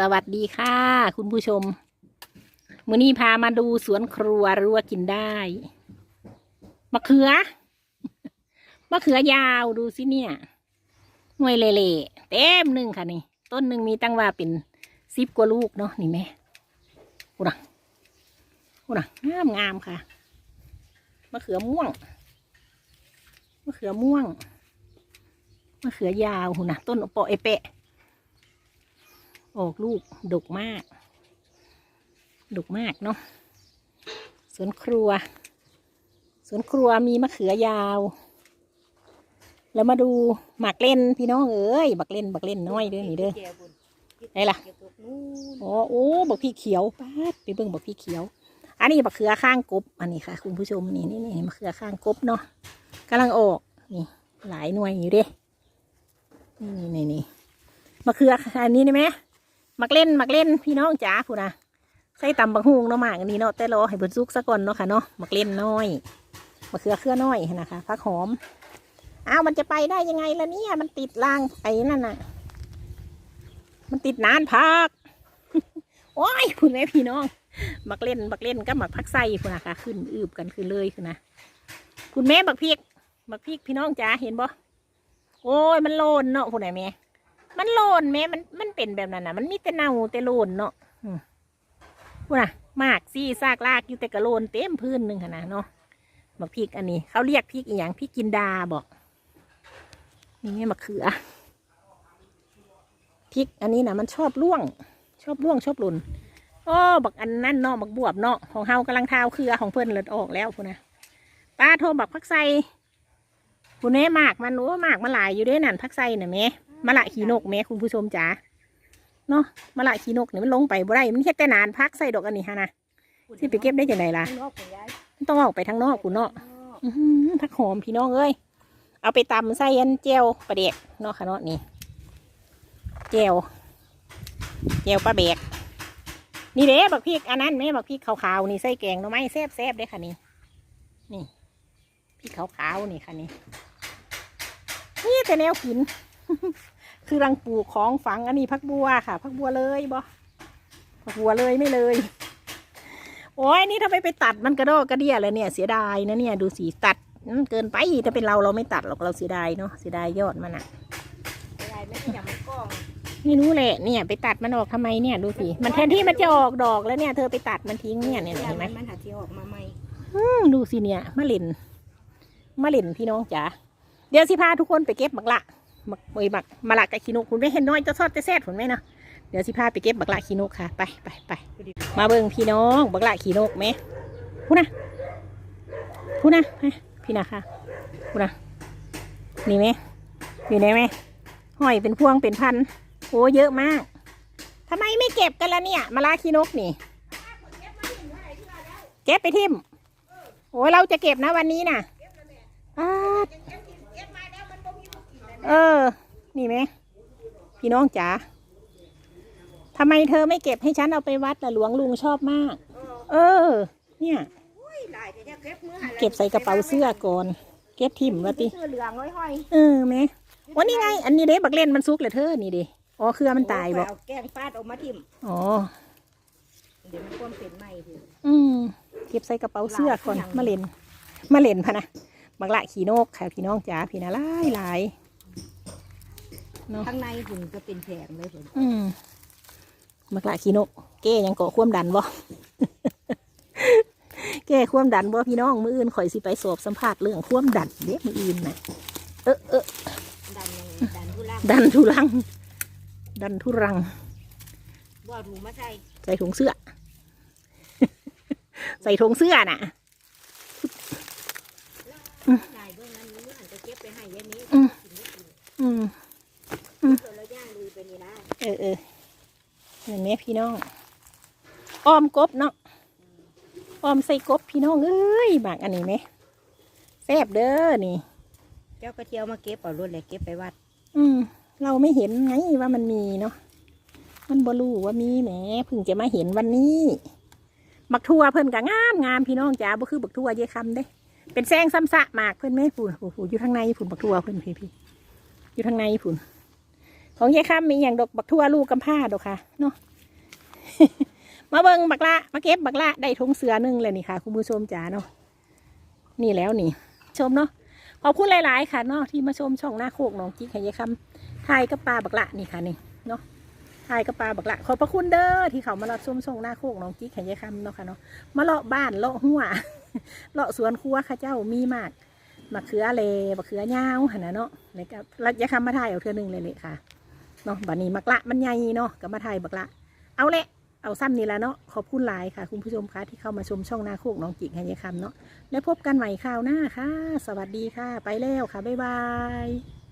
สวัสดีค่ะ คุณผู้ชม มือนี้พามาดูสวนครัวรัวกินได้มะเขือมะเขือยาวดูสิเนี่ยหน่วยเล่ๆเต็มหนึ่งค่ะนี่ ต้นหนึ่งมีตั้งว่าเป็นสิบกว่าลูกเนาะนี่แม่อุนะอุนะงามงามค่ะมะเขือม่วงมะเขือม่วงมะเขือยาวหุ่นะต้นโปะเอเปะ ออกลูกดกมาก ดกมากเนาะสวนครัว สวนครัวมีมะเขือยาว แล้วมาดูหมากเล่นพี่น้องเอ้ยบักเล่นบักเล่นน้อยเด้อนี่เด้อไหนล่ะอ๋อโอ้บักพี่เขียวป้าไปเบิ่งบักพี่เขียว อันนี้บักเขือข้างกบ อันนี้ค่ะ คุณผู้ชมนี่นี่นี่มะเขือข้างกบเนาะกำลังออกนี่หลายหน่วยอยู่เด้นี่นี่นี่มะเขืออันนี้นี่ไหม มักเล่นมักเล่นพี่น้องจ๋าพูนะใส่ตำบักฮุงเนาะหมากอันนี้เนาะแต่รอให้เบิดซุกซะก่อนเนาะค่ะเนาะมักเล่นน้อยมะเขือเครือน้อยนะคะผักหอมอ้าวมันจะไปได้ยังไงล่ะเนี่ยมันติดรางไอ้นั่นน่ะ มันติดนานพักโอ้ยคุณแม่พี่น้องมักเล่นมักเล่นก็มักพักไส้พูนะคะ ขึ้นอืบกันขึ้นเลยคุณนะคุณแม่บักพริกบักพริกพี่น้องจ๋าเห็นบ่โอ้ยมันโลนเนาะคุณไหนแม่ มันโลนแม่มันมันเป็นแบบนั้นนะมันมีแต่เน่าแต่โลนเนาะอืมพูดนะมากซี่ซากลากอยู่แต่กระโลนเต็มพื้นหนึ่งขนาดเนาะบักพริกอันนี้ เขาเรียกพริกอีหยังพริกกินดาบอกนี่มะเขือพริกอันนี้นะมันชอบร่วง ชอบร่วงชอบหล่นโอ้บักอันนั่นเนาะบักบวบเนาะของเฮากำลังเท้าเครือของเพื่อนเลิดออกแล้วพูดนะป้าโทรบักพักไซพูดแน่มากมันโอ้มากมันหลายอยู่ด้วยนั่นพักไซน่ะแม่ มะละขีนกแม่คุณผู้ชมจ๋าเนาะมะละขีนกเนี่ยมันลงไปบ่ได้มันเฮ็ดแต่นานพักใส่ดอกอันนี้ฮะนะสิไปเก็บได้จังไดล่ะมันต้องออกไปทางนอกคุณเนาะอื้อหือผักหอมพี่น้องเอ้ยเอาไปตำใส่อันเจียวปลาเดกเนาะค่ะเนาะนี่เจียวเจียวปลาแบกนี่เด้บักพริกอันนั้นแม่บักพริกขาวๆนี่ใส่แกงหน่อไม้แซ่บๆเด้ค่ะนี่นี่พริกขาวๆนี่ค่ะนี่นี่แต่แนวกิน คือรังปลูกของฝังอันนี้พักบัวค่ะพักบัวเลยบอพักบัวเลยไม่เลย โอ้ยนี่ทำไมไปตัดมันกระโดดกระเดี่ยเลยเนี่ยเสียดายนะเนี่ยดูสีตัดมันเกินไปถ้าเป็นเราเราไม่ตัดหรอกเราเสียดายเนาะเสียดายยอดมันอะไม่ได้ไม่ใช่อย่างมันกล้องไม่รู้แหละเนี่ย ไปตัดมันออกทำไมเนี่ยดูสิมันแทนที่มันจะออกดอกแล้วเนี่ยเธอไปตัดมันทิ้งเนี่ยเนี่ยเห็นไหมมันหาที่ออกมาใหม่อืมดูสิเนี่ยมะเร็นมะเร็นพี่น้องจ๋าเดี๋ยวสิพาทุกคนไปเก็บบักละ บักเอ้ยบักมะละกับขี้นกคุณไม่เห็นน้อยจะทอดจะแซ่ดผลไหมเนาะเดี๋ยวสิพาไปเก็บบักละขี้นกค่ะ ไปไปไปมาเบิ่งพี่น้องบักละขี้นกไหมพูดนะพูดนะพี่นะค่ะพูดนะนี่ไหมอยู่ไหนไหมห้อยเป็นพวงเป็นพันโอ้เยอะมากทำไมไม่เก็บกันละเนี่ยมะละขี้นกนี่เก็บไปทิมโอ้เราจะเก็บนะวันนี้น่ะอ้า เออ นี่ไหมพี่น้องจ๋าทำไมเธอไม่เก็บให้ฉันเอาไปวัดล่ะหลวงลุงชอบมาก เออ เนี่ยหลายแต่เก็บมือหาเก็บใส่กระเป๋าเสื้อก่อน เก็บทิมวะติเสื้อเหลืองห้อยเออไหมวันนี้ไง อันนี้เด้บักเล่นมันซุกเลยเธอนี่ดิอ๋อเครือๆมันตายบอกเอาแกงฟาดออกมาทิ่มอ๋อเดี๋ยวมันความเป็นใหม่ทีอืมเก็บใส่กระเป๋าเสื้อก่อนมาเล่นมาเล่นพะนะบักละขี่นกค่ะพี่น้องจ๋าพี่นะหลายหลาย ข้างในหุ่นก็เป็นแผงเลยผมอืมบักละขี่นกเก้ยังเกาะความดันบ่ แก้ความดันบ่พี่น้องมืออื่นข่อยสิไปสอบสัมภาษณ์เรื่องความดันเด็กมืออื่นนะเออเออดันยังดันทุลังดันทุรัง ดันทุรังบ่ถูมาใส่ใส่ถุงเสื้อ ใส่ถุงเสื้อน่ะ นายเบื้องนั้นนี้หันจะเก็บไปให้ยันนี้ อืม กินได้กิน อืม เกิดแล้วย่างลุยไป นี่นะเออเออเห็นไหมพี่น้องอ้อมกบเนาะอ้อมใส่กบพี่น้องเอ้ยบางอันนี้ไหมแซ่บเด้อนี่ เจ้าก็เที่ยวมาเก็บเอารถเลยเก็บไปวัด อืม เราไม่เห็นไงว่ามันมีเนาะมันบ่รู้ว่ามีแหมเพิ่งจะมาเห็นวันนี้บักทั่วเพิ่นก็งามงามพี่น้องจ๋าบ่คือบักทั่วเยายคำเด้ เป็นแซงซ้ำซะมากเพิ่นไหมผู้ผู้ผู้อยู่ทางในผุนบักทั่วเพิ่นพี่พี่อยู่ทางในผุน ของยายค้ำมีอย่างดอกบักทั่วลูกกำผ้าดอกค่ะเนาะมาเบิงบักละมาเก็บบักละได้ทงเสือหนึ่งเลยนี่ค่ะ คุณผู้ชมจ๋าเนาะนี่แล้วนี่ ชมเนาะขอบคุณหลาย ๆ ค่ะเนาะที่มาชมช่องหน้าโคกหนองจิกให้ยายคำทายกับปลาบักละนี่ค่ะนี่เนาะทายกับปลาบักละขอบพระคุณเด้อที่เขามารับชมช่องหน้าโคกหนองจิกให้ยายคำเนาะค่ะเนาะมาเลาะบ้านเลาะหัวเลาะสวนครัวข้าเจ้ามีมากมะเขือเลมะเขือยาวหันนะเนาะแล้วก็ยายคำมาถ่ายเอาเทือหนึงเลยเลยค่ะ เนาะบัดนี้มักละมันใหญ่เนาะกับมาถ่ายบักละ เอาแหละเอาซ้ำนี่ละเนาะขอบคุณหลายค่ะ คุณผู้ชมคะที่เข้ามาชมช่องนาโคกน้องจิกให้ยายคำเนาะแล้วพบกันใหม่คราวหน้าค่ะ สวัสดีค่ะ ไปแล้วค่ะ บ๊ายบาย